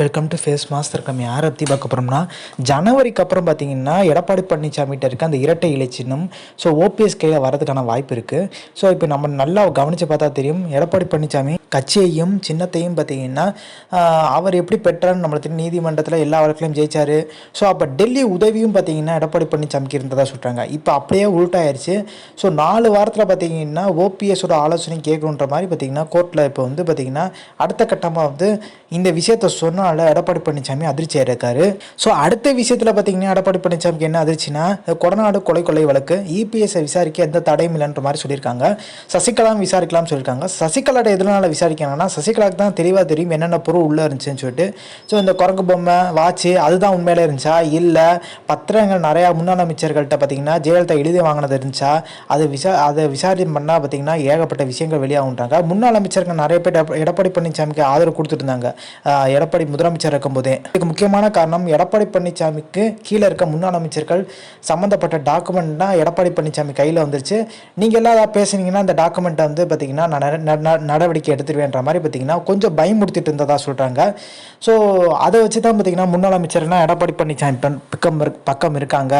Welcome to face master come யாரை பற்றி பார்க்க போகிறோம்னா ஜனவரிக்கு அப்புறம் பார்த்தீங்கன்னா எடப்பாடி பழனிசாமிகிட்ட இருக்க அந்த இரட்டை இலை சின்னம் ஸோ ஓபிஎஸ் கையில் வரதுக்கான வாய்ப்பு இருக்குது ஸோ இப்போ நம்ம நல்லா கவனித்து பார்த்தா தெரியும் எடப்பாடி பழனிசாமி கட்சியையும் சின்னத்தையும் பார்த்தீங்கன்னா அவர் எப்படி பெற்றார்னு நம்மளுக்கு நீதிமன்றத்தில் எல்லா வழக்கிலையும் ஜெயிச்சார். ஸோ அப்போ டெல்லி உதவியும் பார்த்தீங்கன்னா எடப்பாடி பழனிசாமிக்கு இருந்ததாக சொல்கிறாங்க இப்போ அப்படியே உள்ட்டாயிருச்சு ஸோ நாலு வாரத்தில் பார்த்தீங்கன்னா ஓபிஎஸோட ஆலோசனை கேட்கணுன்ற மாதிரி பார்த்தீங்கன்னா கோர்ட்டில் இப்போ வந்து பார்த்தீங்கன்னா அடுத்த கட்டமாக வந்து இந்த விஷயத்த சொன்னால் எடப்பாடி பழனிசாமி அதிர்ச்சி ஆயிருக்காரு. ஸோ அடுத்த விஷயத்தில் பார்த்தீங்கன்னா எடப்பாடி பழனிசாமிக்கு என்ன அதிர்ச்சினா கொடநாடு கொலை கொலை வழக்கு இபிஎஸ்ஸை விசாரிக்க எந்த தடையும் இல்லைன்ற மாதிரி சொல்லியிருக்காங்க. சசிகலாம் விசாரிக்கலாம்னு சொல்லியிருக்காங்க. சசிகலாட்ட எதனால விசாரிக்கணும்னா சசிகலாவுக்கு தான் தெளிவாக தெரியும் என்னென்ன பொருள் உள்ளே இருந்துச்சுன்னு சொல்லிட்டு. ஸோ இந்த குரங்கு பொம்மை வாட்சு அதுதான் உண்மையிலே இருந்துச்சா? இல்லை பத்திரங்கள் நிறையா முன்னாள் அமைச்சர்கள்ட்ட பார்த்தீங்கன்னா ஜெயலலிதா எழுதி வாங்கினது இருந்துச்சா? அது விசா அதை விசாரணை பண்ணால் பார்த்தீங்கன்னா ஏகப்பட்ட விஷயங்கள் வெளியாகுன்றாங்க முன்னாள் அமைச்சர்கள் நிறைய பேர் எடப்பாடி பழனிசாமிக்கு ஆதரவு கொடுத்துட்டு இருந்தாங்க. எடப்பாடி முதலமைச்சர் இருக்கும்போதே. இதுக்கு முக்கியமான காரணம் எடப்பாடி பழனிசாமிக்கு கீழே இருக்க முன்னாள் அமைச்சர்கள் சம்மந்தப்பட்ட டாக்குமெண்ட் தான் எடப்பாடி பழனிசாமி கையில் வந்துருச்சு. நீங்கள் எல்லாம் ஏதாவது பேசுனீங்கன்னா அந்த டாக்குமெண்ட்டை வந்து பார்த்தீங்கன்னா நான் நடவடிக்கை எடுத்துருவேன்ற மாதிரி பார்த்தீங்கன்னா கொஞ்சம் பயமுறுத்திட்டு இருந்ததா சொல்கிறாங்க ஸோ அதை வச்சு தான் பார்த்தீங்கன்னா முன்னாள் அமைச்சர்னா எடப்பாடி பழனிசாமி பக்கம் பக்கம் இருக்காங்க.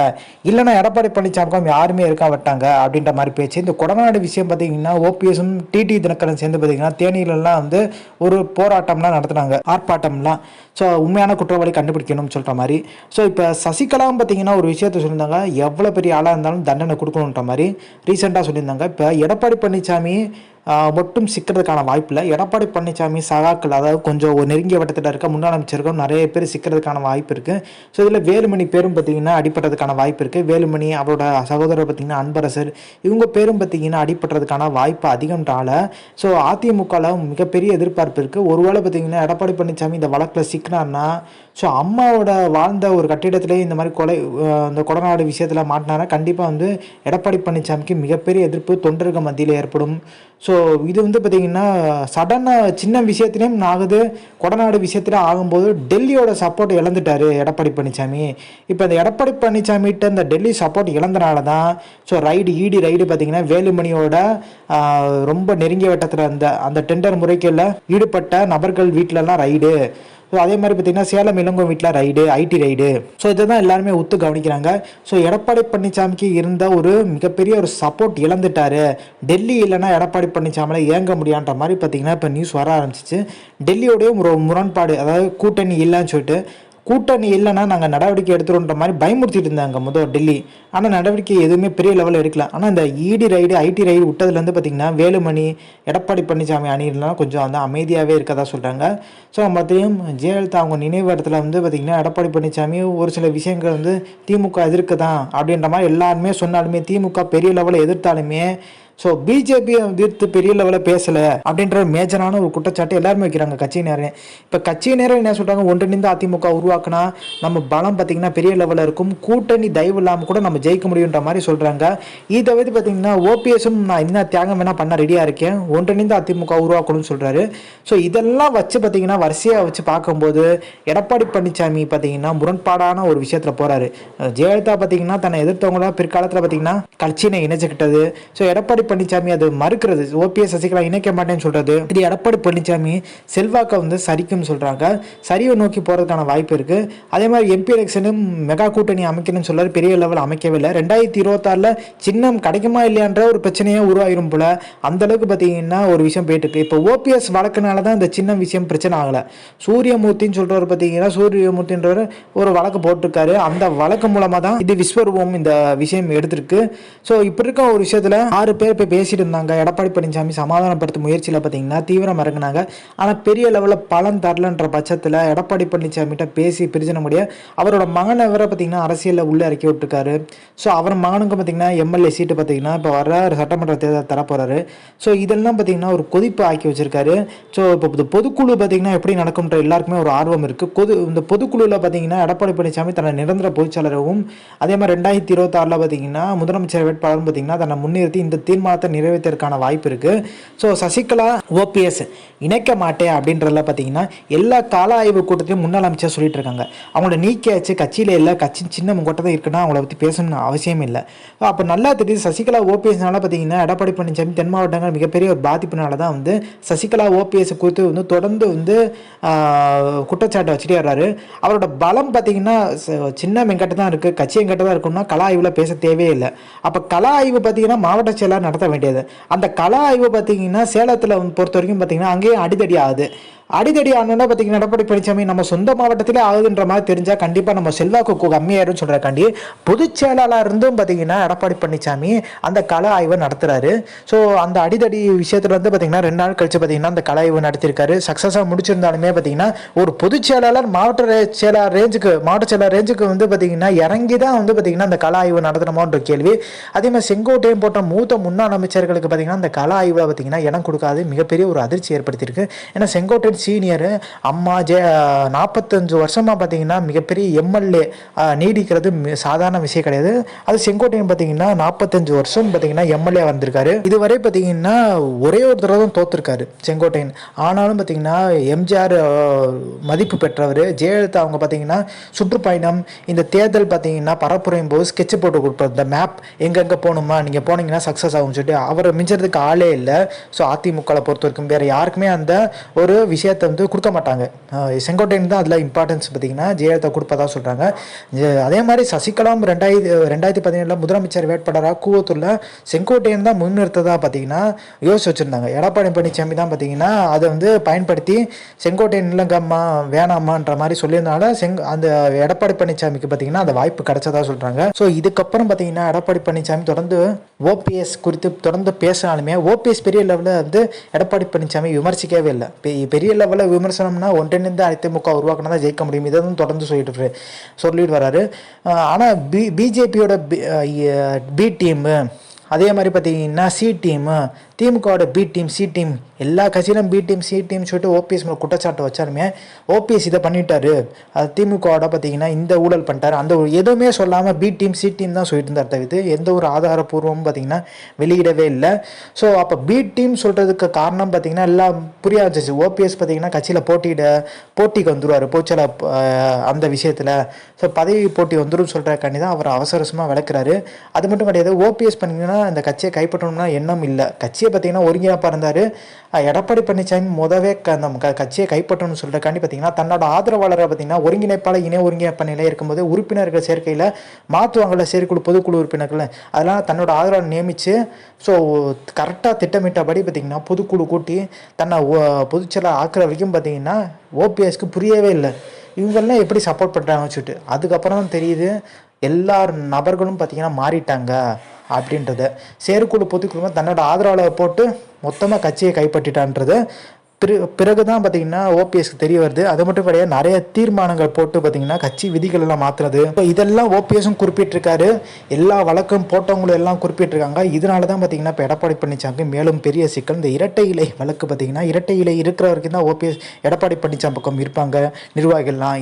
இல்லைன்னா எடப்பாடி பழனிசாமிக்கும் யாருமே இருக்க விட்டாங்க அப்படின்ற மாதிரி பேச்சு. இந்த கொடநாடு விஷயம் பார்த்தீங்கன்னா ஓபிஎஸும் டிடி தினகரன் சேர்ந்து பார்த்தீங்கன்னா தேனியிலலாம் வந்து ஒரு போராட்டம்லாம் நடத்துனாங்க. ஆர்ப்பாட்டம்லாம். ஸோ உண்மையான குற்றவாளி கண்டுபிடிக்கணும்னு சொல்கிற மாதிரி. ஸோ இப்போ சசிகலாவும் பார்த்தீங்கன்னா ஒரு விஷயத்த சொல்லியிருந்தாங்க. எவ்வளோ பெரிய ஆளாக இருந்தாலும் தண்டனை கொடுக்கணுன்ற மாதிரி. ரீசெண்டாக சொல்லியிருந்தாங்க. இப்போ எடப்பாடி பழனிசாமி மட்டும் சிக்கிறதுக்கான வாய்ப்பு இல்லை எடப்பாடி பழனிசாமி சகாக்கள் அதாவது கொஞ்சம் ஒரு நெருங்கிய வட்டத்தில் இருக்க முன்னாள் அமைச்சர்கள் நிறைய பேர் சிக்கிறதுக்கான வாய்ப்பு இருக்குது ஸோ இதில் வேலுமணி பேரும் பார்த்திங்கன்னா அடிபட்டதுக்கான வாய்ப்பு இருக்குது வேலுமணி அவரோட சகோதரர் பார்த்திங்கன்னா அன்பரசர் இவங்க பேரும் பார்த்தீங்கன்னா அடிபடுறதுக்கான வாய்ப்பு அதிகம்ன்றால ஸோ அதிமுகவில் மிகப்பெரிய எதிர்பார்ப்பு இருக்குது ஒருவேளை பார்த்திங்கன்னா எடப்பாடி பழனிசாமி இந்த வழக்கில் சிக்கினார்னா ஸோ அம்மாவோட வாழ்ந்த ஒரு கட்டிடத்திலே இந்த மாதிரி கொலை இந்த கொடநாடு விஷயத்தில் மாட்டினாரா? கண்டிப்பாக வந்து எடப்பாடி பழனிசாமிக்கு மிகப்பெரிய எதிர்ப்பு தொண்டர்கள் மத்தியில் ஏற்படும். ஸோ இது வந்து பார்த்திங்கன்னா சடனாக சின்ன விஷயத்துலேயும் ஆகுது கொடநாடு விஷயத்தில் ஆகும்போது டெல்லியோட சப்போர்ட் இழந்துட்டாரு எடப்பாடி பழனிசாமி இப்போ இந்த எடப்பாடி பழனிசாமிகிட்ட இந்த டெல்லி சப்போர்ட் இழந்தனால தான் ஸோ ரைடு ஈடி ரைடு பார்த்தீங்கன்னா வேலுமணியோட ரொம்ப நெருங்கிய வட்டத்தில் அந்த அந்த டெண்டர் முறைகளில் ஈடுபட்ட நபர்கள் வீட்டிலலாம் ரைடு ஸோ அதே மாதிரி பார்த்தீங்கன்னா சேலம் இளங்கோ வீட்டில் ரைடு ஐடி ரைடு ஸோ இதை தான் எல்லாருமே ஒத்து கவனிக்கிறாங்க. ஸோ எடப்பாடி பழனிசாமிக்கு இருந்த ஒரு மிகப்பெரிய ஒரு சப்போர்ட் இழந்துட்டாரு. டெல்லி இல்லைன்னா எடப்பாடி பழனிசாமியில் இயங்க முடியான்ற மாதிரி பார்த்தீங்கன்னா இப்போ நியூஸ் வர ஆரம்பிச்சிச்சு. டெல்லியோடய ஒரு முரண்பாடு அதாவது கூட்டணி இல்லைன்னு சொல்லிட்டு கூட்டணி இல்லைன்னா நாங்கள் நடவடிக்கை எடுத்துருன்ற மாதிரி பயமுறுத்திட்டு இருந்தாங்க முதல் டெல்லி. ஆனால் நடவடிக்கை எதுவுமே பெரிய லெவலில் எடுக்கல. ஆனால் இந்த இடி ரைடு ஐடி ரைடு விட்டதுலேருந்து பார்த்தீங்கன்னா வேலுமணி எடப்பாடி பழனிசாமி அணிலாம் கொஞ்சம் வந்து அமைதியாகவே இருக்கதா சொல்கிறாங்க ஸோ மற்றையும் ஜெயலலிதா அவங்க நினைவு இடத்துல வந்து பார்த்திங்கன்னா எடப்பாடி பழனிசாமி ஒரு சில விஷயங்கள் வந்து திமுக எதிர்க்கு தான் அப்படின்ற மாதிரி எல்லாருமே சொன்னாலுமே திமுக பெரிய லெவலில் எதிர்த்தாலுமே ஸோ பிஜேபி எதிர்த்து பெரிய லெவலில் பேசலை அப்படின்ற மேஜரான ஒரு குற்றச்சாட்டு எல்லாருமே வைக்கிறாங்க கட்சியினரே. இப்போ கட்சியினரும் என்ன சொல்கிறாங்க ஒன்றிணைந்து அதிமுக உருவாக்குனா நம்ம பலம் பார்த்திங்கன்னா பெரிய லெவலில் இருக்கும். கூட்டணி தயவு இல்லாமல் கூட நம்ம ஜெயிக்க முடியுன்ற மாதிரி சொல்கிறாங்க இதை வந்து பார்த்திங்கன்னா ஓபிஎஸும் நான் என்ன தியாகம் வேணால் பண்ண ரெடியாக இருக்கேன். ஒன்றிணைந்து அதிமுக உருவாக்கணும்னு சொல்கிறாரு ஸோ இதெல்லாம் வச்சு பார்த்திங்கன்னா வரிசையாக வச்சு பார்க்கும்போது எடப்பாடி பழனிசாமி பார்த்திங்கன்னா முரண்பாடான ஒரு விஷயத்தில் போகிறாரு ஜெயலலிதா பார்த்திங்கன்னா தன்னை எதிர்த்தவங்களாம் பிற்காலத்தில் பார்த்திங்கன்னா கட்சியினை இணைச்சிக்கிட்டது. ஸோ எடப்பாடி பழனிசாமி அது மறுக்கிறது. ஓபிஎஸ் சசிகலா இணைக்க மாட்டேன்னு சொல்கிறது இது எடப்பாடி பழனிசாமி செல்வாக்கை வந்து சரிக்கும்னு சொல்கிறாங்க சரிவை நோக்கி போகிறதுக்கான வாய்ப்பு இருக்குது அதே மாதிரி எம்பி எலெக்ஷனும் மெகா கூட்டணி அமைக்கணும்னு சொல்றாரு. பெரிய லெவல் அமைக்கவே இல்லை ரெண்டாயிரத்தி இருபத்தாறில் சின்னம் கிடைக்குமா இல்லையான்ற ஒரு பிரச்சனையே உருவாயிரும் போல. அந்த அளவுக்கு பார்த்தீங்கன்னா ஒரு விஷயம் போயிட்டு இருக்கு. இப்போ ஓபிஎஸ் வழக்குனால தான் இந்த சின்ன விஷயம் பிரச்சனை ஆகலை. சூரியமூர்த்தின்னு சொல்றவர் பார்த்தீங்கன்னா சூரியமூர்த்தின்றவர் ஒரு வழக்கு போட்டிருக்காரு. அந்த வழக்கு மூலமாக தான் இது விஸ்வரூபம் இந்த விஷயம் எடுத்திருக்கு. ஸோ இப்படி இருக்க ஒரு விஷயத்தில் ஆறு பேர் போய் பேசிட்டு இருந்தாங்க. எடப்பாடி பழனிசாமி சமாதானப்படுத்தும் முயற்சியில் பார்த்தீங்கன்னா தீவிரம் இறங்கினாங்க. ஆனால் பெரிய லெவலில் பலன் தரலன்ற பட்சத்தில் எடப்பாடி பழனிசாமிகிட்ட பேசி பிரிஜன முடிய அவரோட மகனை வேற பார்த்தீங்கன்னா அரசியலில் உள்ளே இறக்கி விட்டுருக்காரு. ஸோ அவர் மகனுக்கு பார்த்தீங்கன்னா எம்எல்ஏ சீட்டு பார்த்தீங்கன்னா இப்போ வர சட்டமன்ற தேர்தல் தரப்போகிறாரு ஸோ இதெல்லாம் பார்த்தீங்கன்னா ஒரு கொதிப்பு ஆக்கி வச்சிருக்காரு. ஸோ இப்போ இந்த பொதுக்குழு பார்த்தீங்கன்னா எப்படி நடக்கும்ன்ற எல்லாருக்குமே ஒரு ஆர்வம் இருக்குது பொது இந்த பொதுக்குழுவில் பார்த்தீங்கன்னா எடப்பாடி பழனிசாமி தன்னை நிரந்தர பொதுச்செயலராகவும் அதே மாதிரி ரெண்டாயிரத்தி இருபத்தாறில் பார்த்தீங்கன்னா முதலமைச்சர் வேட்பாளரும் பார்த்தீங்கன்னா தன்னை முன்னிறுத்தி இந்த தீர்மானம் தீர்மானத்தை நிறைவேற்றறதுக்கான வாய்ப்பு இருக்குது ஸோ சசிகலா ஓபிஎஸ் இணைக்க மாட்டேன் அப்படின்றதுல பார்த்தீங்கன்னா எல்லா கால ஆய்வு கூட்டத்திலையும் முன்னாள் அமைச்சர் சொல்லிட்டு இருக்காங்க. அவங்கள நீக்கியாச்சு கட்சியில் இல்லை கட்சி சின்ன முங்கோட்ட தான் இருக்குன்னா அவங்கள பற்றி பேசணும்னு அவசியம் இல்லை. அப்போ நல்லா தெரியுது சசிகலா ஓபிஎஸ்னால பார்த்தீங்கன்னா எடப்பாடி பழனிசாமி தென் மாவட்டங்கள் மிகப்பெரிய ஒரு பாதிப்புனால தான் வந்து சசிகலா ஓபிஎஸ் குறித்து வந்து தொடர்ந்து வந்து குற்றச்சாட்டை வச்சுட்டே வர்றாரு. அவரோட பலம் பார்த்தீங்கன்னா சின்ன வெங்கட்ட தான் இருக்குது கட்சி எங்கிட்ட தான் இருக்குன்னா கலா ஆய்வில் பேச தேவையே இல்லை. அப்போ கலா ஆய்வு பார்த்தீங்கன்னா மாவட்ட செயலாளர் நடத்த வேண்டியது. அந்த கலா ஆய்வு பார்த்தீங்கன்னா சேலத்தில் பொறுத்த வரைக்கும் பார்த்தீங்கன்னா அங்கேயும் அடிதடி ஆகுது. அடிதடி ஆனோன்னா பார்த்தீங்கன்னா எடப்பாடி பழனிசாமி நம்ம சொந்த மாவட்டத்திலே ஆகுதுன்ற மாதிரி தெரிஞ்சால் கண்டிப்பாக நம்ம செல்வாக்கு கு- கம்மியாயிரும்னு சொல்கிறக்காண்டி பொதுச் செயலாளர் இருந்தும் பார்த்தீங்கன்னா எடப்பாடி பழனிசாமி அந்த கள ஆய்வை நடத்துறாரு. ஸோ அந்த அடிதடி விஷயத்துல வந்து பார்த்தீங்கன்னா ரெண்டு நாள் கழிச்சு பார்த்தீங்கன்னா அந்த கலாய்வு ஆய்வு நடத்திருக்காரு சக்ஸஸாக முடிச்சிருந்தாலுமே பார்த்தீங்கன்னா ஒரு பொதுச் செயலாளர் மாவட்ட செயலாளர் ரேஞ்சுக்கு மாவட்ட செயலாளர் ரேஞ்சுக்கு வந்து பார்த்தீங்கன்னா இறங்கி தான் வந்து பார்த்தீங்கன்னா அந்த கள ஆய்வு நடத்தணுமோன்ற கேள்வி. அதே மாதிரி செங்கோட்டையும் போன்ற மூத்த முன்னாள் அமைச்சர்களுக்கு பார்த்தீங்கன்னா அந்த கள ஆய்வில் பார்த்தீங்கன்னா இடம் கொடுக்காது. மிகப்பெரிய ஒரு அதிர்ச்சி ஏற்படுத்தியிருக்கு. ஏன்னா செங்கோட்டையன் சீனியர் அம்மா ஜே நாற்பத்தஞ்சு வருஷமாக பார்த்தீங்கன்னா மிகப்பெரிய எம்எல்ஏ நீடிக்கிறது மி- சாதாரண விஷயம் கிடையாது. அது செங்கோட்டையன் பார்த்தீங்கன்னா நாற்பத்தஞ்சு வருஷம் பார்த்தீங்கன்னா எம்எல்ஏ வந்திருக்காரு. இதுவரை பார்த்தீங்கன்னா ஒரே ஒரு தடவை தான் தோத்துருக்காரு செங்கோட்டையன். ஆனாலும் பார்த்தீங்கன்னா எம்ஜிஆர் மதிப்பு பெற்றவர். ஜெயலலிதா அவங்க பார்த்தீங்கன்னா சுற்றுப்பயணம் இந்த தேர்தல் பார்த்தீங்கன்னா பரப்புரையும் போது ஸ்கெட்ச் போட்டு கொடுப்பார். இந்த மேப் எங்கெங்கே போகணுமா? நீங்கள் போனீங்கன்னா சக்ஸஸ் ஆகும்னு சொல்லிட்டு அவரை மிஞ்சறதுக்கு ஆளே இல்லை. ஸோ அதிமுகவை பொறுத்த வரைக்கும் வேறு யாருக்குமே அந்த ஒரு விஷயம் ஜெயலலிதா வந்து கொடுக்க மாட்டாங்க. செங்கோட்டையன் தான் அதில் இம்பார்ட்டன்ஸ் பார்த்தீங்கன்னா ஜெயலலிதா கொடுப்பதா சொல்கிறாங்க அதே மாதிரி சசிகலாம் ரெண்டாயிரத்தி ரெண்டாயிரத்தி பதினேழில் முதலமைச்சர் வேட்பாளராக கூவத்தூரில் செங்கோட்டையன் தான் முன்னிறுத்ததாக பார்த்தீங்கன்னா யோசிச்சு வச்சுருந்தாங்க. எடப்பாடி பழனிசாமி தான் பார்த்தீங்கன்னா அதை வந்து பயன்படுத்தி செங்கோட்டையன் இல்லைங்கம்மா வேணாமான்ற மாதிரி சொல்லியிருந்தால செங் அந்த எடப்பாடி பழனிசாமிக்கு பார்த்தீங்கன்னா அந்த வாய்ப்பு கிடைச்சதா சொல்கிறாங்க ஸோ இதுக்கப்புறம் பார்த்தீங்கன்னா எடப்பாடி பழனிசாமி தொடர்ந்து ஓபிஎஸ் குறித்து தொடர்ந்து பேசினாலுமே ஓபிஎஸ் பெரிய லெவலில் வந்து எடப்பாடி பழனிசாமி விமர்சிக்கவே இல்லை. பெரிய லெவலில் விமர்சனம்னா ஒன்றிணைந்து அதிமுக உருவாக்கினா தான் ஜெயிக்க முடியும். இதை தான் தொடர்ந்து சொல்லிட்டு சொல்லிட்டு வராரு. ஆனால் பி பிஜேபியோட பி டீமு அதே மாதிரி பார்த்தீங்கன்னா சி டீமு திமுகவோட பி டீம் சி டீம் எல்லா கட்சியிலும் பி டீம் சி டீம் சொல்லிட்டு ஓபிஎஸ் மேலே குற்றச்சாட்டு வச்சாலுமே ஓபிஎஸ் இதை பண்ணிட்டாரு. அது திமுகவோட பார்த்தீங்கன்னா இந்த ஊழல் பண்ணிட்டாரு. அந்த எதுவுமே சொல்லாமல் பி டீம் சி டீம் தான் சொல்லிட்டு இருந்தார் தவிர்த்து எந்த ஒரு ஆதாரப்பூர்வமும் பார்த்தீங்கன்னா வெளியிடவே இல்லை. ஸோ அப்போ பி டீம் சொல்கிறதுக்கு காரணம் பார்த்தீங்கன்னா எல்லாம் புரிய வச்சிச்சு ஓபிஎஸ் பார்த்தீங்கன்னா கட்சியில் போட்டியிட போட்டிக்கு வந்துருவார். போச்சல அந்த விஷயத்தில். ஸோ பதவி போட்டி வந்துடும் சொல்கிறக்காண்டி தான் அவர் அவசரசமாக அவசரமாக விளக்குறாரு. அது மட்டும் கிடையாது ஓபிஎஸ் பண்ணிங்கன்னா இந்த கட்சியை கைப்பற்றணும்னா எண்ணம் இல்லை. கட்சியை பார்த்தீங்கன்னா ஒருங்கிணைப்பாக இருந்தார். எடப்பாடி பழனிசாமி முதவே க அந்த கட்சியை கைப்பற்றணும்னு சொல்கிறக்காண்டி பார்த்தீங்கன்னா தன்னோட ஆதரவாளரை பார்த்தீங்கன்னா ஒருங்கிணைப்பாளர் இணை ஒருங்கிணைப்பு நிலை இருக்கும்போது உறுப்பினர்கள் சேர்க்கையில் மாற்றுவாங்கள செயற்குழு பொதுக்குழு உறுப்பினர்கள் அதெல்லாம் தன்னோட ஆதரவாளர் நியமித்து ஸோ கரெக்டாக திட்டமிட்டபடி பார்த்தீங்கன்னா பொதுக்குழு கூட்டி தன்னை ஒ- பொதுச்செயலாளர் ஆக்குற வரைக்கும் பார்த்தீங்கன்னா ஓபிஎஸ்க்கு புரியவே இல்லை. இவங்கெல்லாம் எப்படி சப்போர்ட் பண்ணுறாங்கன்னு சொல்லிட்டு அதுக்கப்புறம் தான் தெரியுது எல்லா நபர்களும் பார்த்தீங்கன்னா மாறிட்டாங்க அப்படின்றத. சேருக்குழு பொதுக்குழுமம் தன்னோட ஆதரவாளரை போட்டு மொத்தமாக கட்சியை கைப்பற்றிட்டான்றது. பிற பிறகு தான் பார்த்தீங்கன்னா ஓபிஎஸ்க்கு தெரிய வருது. அது மட்டும் கிடையாது நிறைய தீர்மானங்கள் போட்டு பார்த்தீங்கன்னா கட்சி விதிகள் எல்லாம் மாற்றுறது இப்போ இதெல்லாம் ஓபிஎஸும் குறிப்பிட்டிருக்காரு. எல்லா வழக்கம் போட்டவங்களும் எல்லாம் குறிப்பிட்டிருக்காங்க. இதனால தான் பார்த்தீங்கன்னா இப்போ எடப்பாடி பழனிசாமிக்கு மேலும் பெரிய சிக்கல். இந்த இரட்டை இலை வழக்கு பார்த்தீங்கன்னா இரட்டை இலை இருக்கிற வரைக்கும் தான் ஓபிஎஸ் எடப்பாடி பழனிசாமி பக்கம் இருப்பாங்க. நிர்வாகிகள்லாம்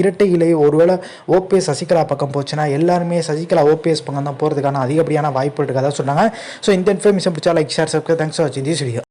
இரட்டை இலை ஒருவேளை ஓபிஎஸ் சசிகலா பக்கம் போச்சுன்னா எல்லாருமே சசிகலா ஓபிஎஸ் பக்கம் தான் போகிறதுக்கான அதிகப்படியான வாய்ப்பு இருக்கதா சொன்னாங்க. ஸோ இந்த இன்ஃபர்மேஷன் பிடிச்சா like share subscribe thanks for வாட்சிங் திஸ் வீடியோ